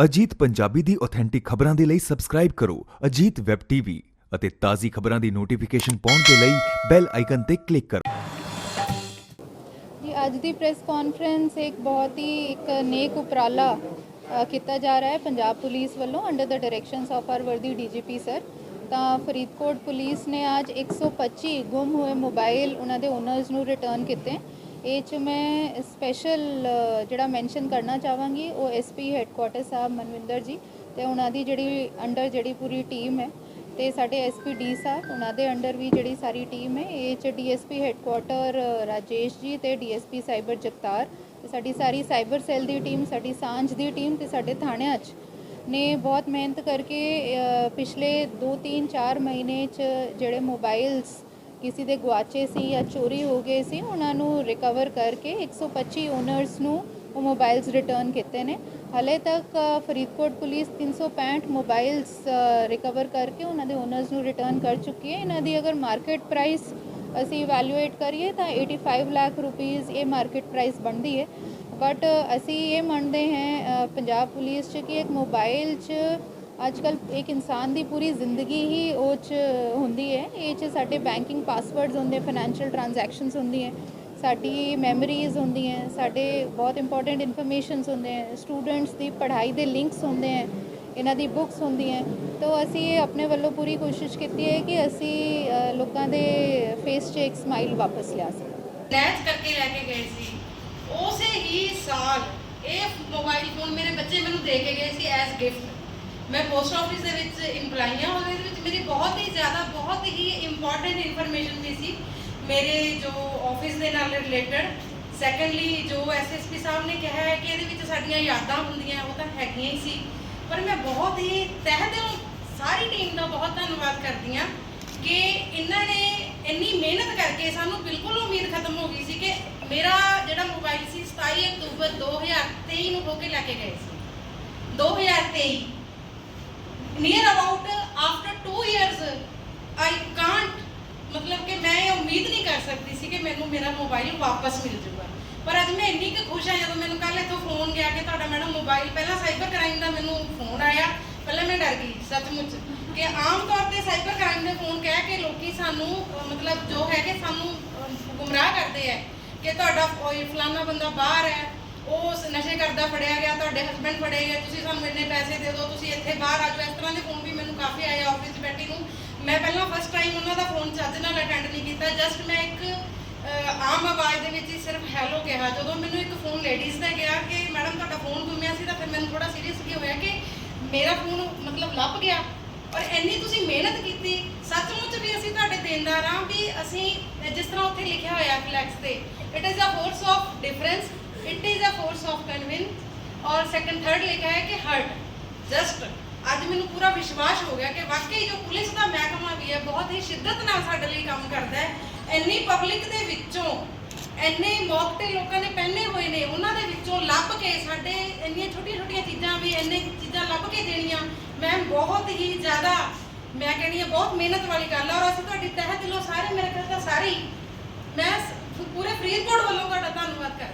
ਅਜੀਤ ਪੰਜਾਬੀ ਦੀ authentic ਖਬਰਾਂ ਦੇ ਲਈ ਸਬਸਕ੍ਰਾਈਬ ਕਰੋ ਅਜੀਤ ਵੈਬ ਟੀਵੀ ਅਤੇ ਤਾਜ਼ੀ ਖਬਰਾਂ ਦੀ ਨੋਟੀਫਿਕੇਸ਼ਨ ਪਾਉਣ ਦੇ ਲਈ ਬੈਲ ਆਈਕਨ ਤੇ ਕਲਿੱਕ ਕਰੋ। ਜੀ, ਅੱਜ ਦੀ ਪ੍ਰੈਸ ਕਾਨਫਰੰਸ ਇੱਕ ਬਹੁਤ ਹੀ ਇੱਕ ਨੇਕ ਉਪਰਾਲਾ ਕੀਤਾ ਜਾ ਰਿਹਾ ਹੈ ਪੰਜਾਬ ਪੁਲਿਸ ਵੱਲੋਂ ਅੰਡਰ ਦ ਡਾਇਰੈਕਸ਼ਨਸ ਆਫ ਆਰ ਵਰਦੀ ਡੀਜੀਪੀ ਸਰ ਤਾਂ ਫਰੀਦਕੋਟ ਪੁਲਿਸ ਨੇ ਅੱਜ 125 ਗੁੰਮ ਹੋਏ ਮੋਬਾਈਲ ਉਹਨਾਂ ਦੇ ਓਨਰਸ ਨੂੰ ਰਿਟਰਨ ਕੀਤੇ। ਇਹ ਚ ਮੈਂ ਸਪੈਸ਼ਲ ਜਿਹੜਾ ਮੈਂਸ਼ਨ ਕਰਨਾ ਚਾਹਾਂਗੀ, ਉਹ ਐਸਪੀ ਹੈੱਡਕੁਆਟਰ ਸਾਹਿਬ ਮਨਵਿੰਦਰ ਜੀ ਤੇ ਉਹਨਾਂ ਦੀ ਜਿਹੜੀ ਅੰਡਰ ਜਿਹੜੀ ਪੂਰੀ ਟੀਮ ਹੈ ਤੇ ਸਾਡੇ ਐਸਪੀ ਡੀ ਸਾਹਿਬ, ਉਹਨਾਂ ਦੇ ਅੰਡਰ ਵੀ ਜਿਹੜੀ ਸਾਰੀ ਟੀਮ ਹੈ, ਇਹ ਚ ਡੀਐਸਪੀ ਹੈੱਡਕੁਆਟਰ ਰਾਜੇਸ਼ ਜੀ ਤੇ ਡੀਐਸਪੀ ਸਾਈਬਰ ਜਗਤਾਰ ਤੇ ਸਾਡੀ ਸਾਰੀ ਸਾਈਬਰ ਸੈੱਲ ਦੀ ਟੀਮ ਸਾਡੀ ਸਾਂਝ ਦੀ ਟੀਮ ਤੇ ਸਾਡੇ ਥਾਣਿਆਂ 'ਚ ਨੇ ਬਹੁਤ ਮਿਹਨਤ ਕਰਕੇ ਪਿਛਲੇ 2 3 4 ਮਹੀਨੇ 'ਚ ਜਿਹੜੇ ਮੋਬਾਈਲਸ ਕਿਸੇ ਦੇ ਗੁਆਚੇ ਸੀ ਜਾਂ ਚੋਰੀ ਹੋ ਗਏ ਸੀ, ਉਹਨਾਂ ਨੂੰ ਰਿਕਵਰ ਕਰਕੇ 125 ਓਨਰਸ ਨੂੰ ਉਹ ਮੋਬਾਈਲਸ ਰਿਟਰਨ ਕੀਤੇ ਨੇ। ਹਲੇ ਤੱਕ ਫਰੀਦਕੋਟ ਪੁਲਿਸ 365 ਮੋਬਾਈਲਸ ਰਿਕਵਰ ਕਰਕੇ ਉਹਨਾਂ ਦੇ ਓਨਰਸ ਨੂੰ ਰਿਟਰਨ ਕਰ ਚੁੱਕੀ ਹੈ। ਇਹਨਾਂ ਦੀ ਅਗਰ ਮਾਰਕੀਟ ਪ੍ਰਾਈਸ ਅਸੀਂ ਇਵੈਲੂਏਟ ਕਰੀਏ ਤਾਂ 85 ਲੱਖ ਰੁਪੀਸ ਇਹ ਮਾਰਕੀਟ ਪ੍ਰਾਈਸ ਬਣਦੀ ਹੈ। ਬਟ ਅਸੀਂ ਇਹ ਮੰਨਦੇ ਹਾਂ ਪੰਜਾਬ ਪੁਲਿਸ 'ਚ ਕਿ ਇੱਕ ਮੋਬਾਈਲ 'ਚ ਅੱਜ ਕੱਲ ਇੱਕ ਇਨਸਾਨ ਦੀ ਪੂਰੀ ਜ਼ਿੰਦਗੀ ਹੀ ਉਹ 'ਚ ਹੁੰਦੀ ਹੈ। ਇਹ 'ਚ ਸਾਡੇ ਬੈਂਕਿੰਗ ਪਾਸਵਰਡਸ ਹੁੰਦੇ ਫਾਈਨੈਂਸ਼ੀਅਲ ਟ੍ਰਾਂਜੈਕਸ਼ਨਸ ਹੁੰਦੀਆਂ ਸਾਡੀ ਮੈਮਰੀਜ਼ ਹੁੰਦੀਆਂ ਸਾਡੇ ਬਹੁਤ ਇੰਪੋਰਟੈਂਟ ਇਨਫੋਰਮੇਸ਼ਨਸ ਹੁੰਦੇ ਹੈ ਸਟੂਡੈਂਟਸ ਦੀ ਪੜ੍ਹਾਈ ਦੇ ਲਿੰਕਸ ਹੁੰਦੇ ਹੈ, ਇਹਨਾਂ ਦੀ ਬੁੱਕਸ ਹੁੰਦੀਆਂ ਤਾਂ ਅਸੀਂ ਇਹ ਆਪਣੇ ਵੱਲੋਂ ਪੂਰੀ ਕੋਸ਼ਿਸ਼ ਕੀਤੀ ਹੈ ਕਿ ਅਸੀਂ ਲੋਕਾਂ ਦੇ ਫੇਸ 'ਚ ਇੱਕ ਸਮਾਈਲ ਵਾਪਸ ਲਿਆ ਸਕੀਏ। ਲੈਚ ਕਰਕੇ ਲੈ ਕੇ ਗਏ ਸੀ। ਉਸੇ ਹੀ ਸਾਲ ਇਹ ਮੋਬਾਈਲ ਫੋਨ ਮੇਰੇ ਬੱਚੇ ਮੈਨੂੰ ਦੇ ਕੇ ਗਏ ਸੀ ਐਜ਼ ਗਿਫਟ ਮੈਂ ਪੋਸਟ ਆਫਿਸ ਦੇ ਵਿੱਚ EMPLOYE ਹਾਂ ਉਹਦੇ ਵਿੱਚ ਮੇਰੀ ਬਹੁਤ ਹੀ ਜ਼ਿਆਦਾ, ਬਹੁਤ ਹੀ ਇੰਪੋਰਟੈਂਟ ਇਨਫੋਰਮੇਸ਼ਨ ਵੀ ਸੀ। ਮੇਰੇ ਜੋ ਆਫਿਸ ਦੇ ਨਾਲ ਰਿਲੇਟਡ ਸੈਕੰਡਲੀ ਜੋ ਐਸਐਸਪੀ ਸਾਹਿਬ ਨੇ ਕਿਹਾ ਹੈ ਕਿ ਇਹਦੇ ਵਿੱਚ ਸਾਡੀਆਂ ਯਾਦਾਂ ਹੁੰਦੀਆਂ, ਉਹ ਤਾਂ ਹੈਗੀਆਂ ਹੀ ਸੀ। ਪਰ ਮੈਂ ਬਹੁਤ ਹੀ ਤਹਿ ਦਿਲੋਂ ਸਾਰੀ ਟੀਮ ਦਾ ਬਹੁਤ ਧੰਨਵਾਦ ਕਰਦੀ ਹਾਂ ਕਿ ਇਹਨਾਂ ਨੇ ਇੰਨੀ ਮਿਹਨਤ ਕਰਕੇ ਸਾਨੂੰ ਬਿਲਕੁਲ ਉਮੀਦ ਖਤਮ ਹੋ ਗਈ ਸੀ ਕਿ ਮੇਰਾ ਜਿਹੜਾ ਮੋਬਾਈਲ ਸੀ 27 ਅਕਤੂਬਰ 2023 ਨੂੰ ਹੋ ਕੇ ਲੈ ਕੇ ਗਏ ਸੀ। 2023 near about after 2 years I can't ਮਤਲਬ ਕਿ ਮੈਂ ਇਹ ਉਮੀਦ ਨਹੀਂ ਕਰ ਸਕਦੀ ਸੀ ਕਿ ਮੈਨੂੰ ਮੇਰਾ ਮੋਬਾਈਲ ਵਾਪਸ ਮਿਲ ਜਾਊਗਾ ਪਰ ਅੱਜ ਮੈਂ ਇੰਨੀ ਕੁ ਖੁਸ਼ ਹਾਂ ਜਦੋਂ ਮੈਨੂੰ ਕੱਲ ਇੱਥੋਂ ਫੋਨ ਗਿਆ ਕਿ ਤੁਹਾਡਾ ਮੈਡਮ ਮੋਬਾਈਲ ਪਹਿਲਾਂ ਸਾਈਬਰ ਕ੍ਰਾਈਮ ਦਾ ਮੈਨੂੰ ਫੋਨ ਆਇਆ ਪਹਿਲਾਂ ਮੈਂ ਡਰ ਗਈ ਸੱਚਮੁੱਚ ਕਿ ਆਮ ਤੌਰ ਤੇ ਸਾਈਬਰ ਕ੍ਰਾਈਮ ਦੇ ਫੋਨ ਕਹਿ ਕੇ ਲੋਕੀ ਸਾਨੂੰ ਮਤਲਬ ਜੋ ਹੈ ਕਿ ਸਾਨੂੰ ਗੁੰਮਰਾਹ ਕਰਦੇ ਆ ਕਿ ਤੁਹਾਡਾ ਕੋਈ ਫਲਾਨਾ ਬੰਦਾ ਬਾਹਰ ਹੈ ਉਹ ਉਸ ਨਸ਼ੇ ਕਰਦਾ ਫੜਿਆ ਗਿਆ, ਤੁਹਾਡੇ ਹਸਬੰਡ ਫੜੇ ਗਏ, ਤੁਸੀਂ ਸਾਨੂੰ ਇੰਨੇ ਪੈਸੇ ਦੇ ਦਿਓ, ਤੁਸੀਂ ਇੱਥੇ ਬਾਹਰ ਆ ਜਾਓ। ਇਸ ਤਰ੍ਹਾਂ ਦੇ ਫੋਨ ਵੀ ਮੈਨੂੰ ਕਾਫੀ ਆਏ ਆਫਿਸ 'ਚ ਬੈਠੀ ਨੂੰ। ਮੈਂ ਪਹਿਲਾਂ ਫਸਟ ਟਾਈਮ ਉਹਨਾਂ ਦਾ ਫੋਨ ਚੱਜ ਨਾਲ ਅਟੈਂਡ ਨਹੀਂ ਕੀਤਾ ਜਸਟ ਮੈਂ ਇੱਕ ਆਮ ਆਵਾਜ਼ ਦੇ ਵਿੱਚ ਹੀ ਸਿਰਫ ਹੈਲੋ ਕਿਹਾ। ਜਦੋਂ ਮੈਨੂੰ ਇੱਕ ਫੋਨ ਲੇਡੀਜ਼ ਦਾ ਗਿਆ ਕਿ ਮੈਡਮ ਤੁਹਾਡਾ ਫੋਨ ਗੁੰਮਿਆ ਸੀ ਤਾਂ ਫਿਰ ਮੈਨੂੰ ਥੋੜਾ ਸੀਰੀਅਸ ਕੀ ਹੋਇਆ ਕਿ ਮੇਰਾ ਫੋਨ ਮਤਲਬ ਲੱਭ ਗਿਆ? ਔਰ ਇੰਨੀ ਤੁਸੀਂ ਮਿਹਨਤ ਕੀਤੀ। ਸੱਚਮੁੱਚ ਵੀ ਅਸੀਂ ਤੁਹਾਡੇ ਦੇਣਦਾਰ ਹਾਂ ਵੀ ਅਸੀਂ, ਜਿਸ ਤਰ੍ਹਾਂ ਉੱਥੇ ਲਿਖਿਆ ਹੋਇਆ ਫਲੈਕਸ ਤੇ it is a force of difference it is a force of convince ਔਰ ਸੈਕੰਡ ਥਰਡ ਲਿਖਿਆ ਹੈ ਕਿ ਹਰਟ ਜਸਟ ਅੱਜ ਮੈਨੂੰ ਪੂਰਾ ਵਿਸ਼ਵਾਸ ਹੋ ਗਿਆ ਕਿ ਵਾਕਈ ਜੋ ਪੁਲਿਸ ਦਾ ਮਹਿਕਮਾ ਵੀ ਹੈ ਬਹੁਤ ਹੀ ਸ਼ਿੱਦਤ ਨਾਲ ਸਾਡੇ ਲਈ ਕੰਮ ਕਰਦਾ ਹੈ ਇੰਨੀ ਪਬਲਿਕ ਦੇ ਵਿੱਚੋਂ ਇੰਨੇ ਮੌਕਟੇ ਲੋਕਾਂ ਨੇ ਪਹਿਨੇ ਹੋਏ ਨੇ ਉਹਨਾਂ ਦੇ ਵਿੱਚੋਂ ਲੱਭ ਕੇ ਸਾਡੇ ਇੰਨੀਆਂ ਛੋਟੀਆਂ ਛੋਟੀਆਂ ਚੀਜ਼ਾਂ ਵੀ ਇੰਨੇ ਚੀਜ਼ਾਂ ਲੱਭ ਕੇ ਦੇਣੀਆਂ ਮੈਂ ਬਹੁਤ ਹੀ ਜ਼ਿਆਦਾ ਮੈਂ ਕਹਿੰਦੀ ਹਾਂ ਬਹੁਤ ਮਿਹਨਤ ਵਾਲੀ ਗੱਲ ਹੈ ਔਰ ਅਸੀਂ ਤੁਹਾਡੀ ਤਹਿ ਦਿਲੋਂ ਸਾਰੇ ਮੇਰੇ ਖਿਆਲ ਤਾਂ ਸਾਰੇ ਮੈਂ ਪੂਰੇ ਫਰੀਦਕੋਟ ਵੱਲੋਂ ਤੁਹਾਡਾ ਧੰਨਵਾਦ ਕਰਦੀ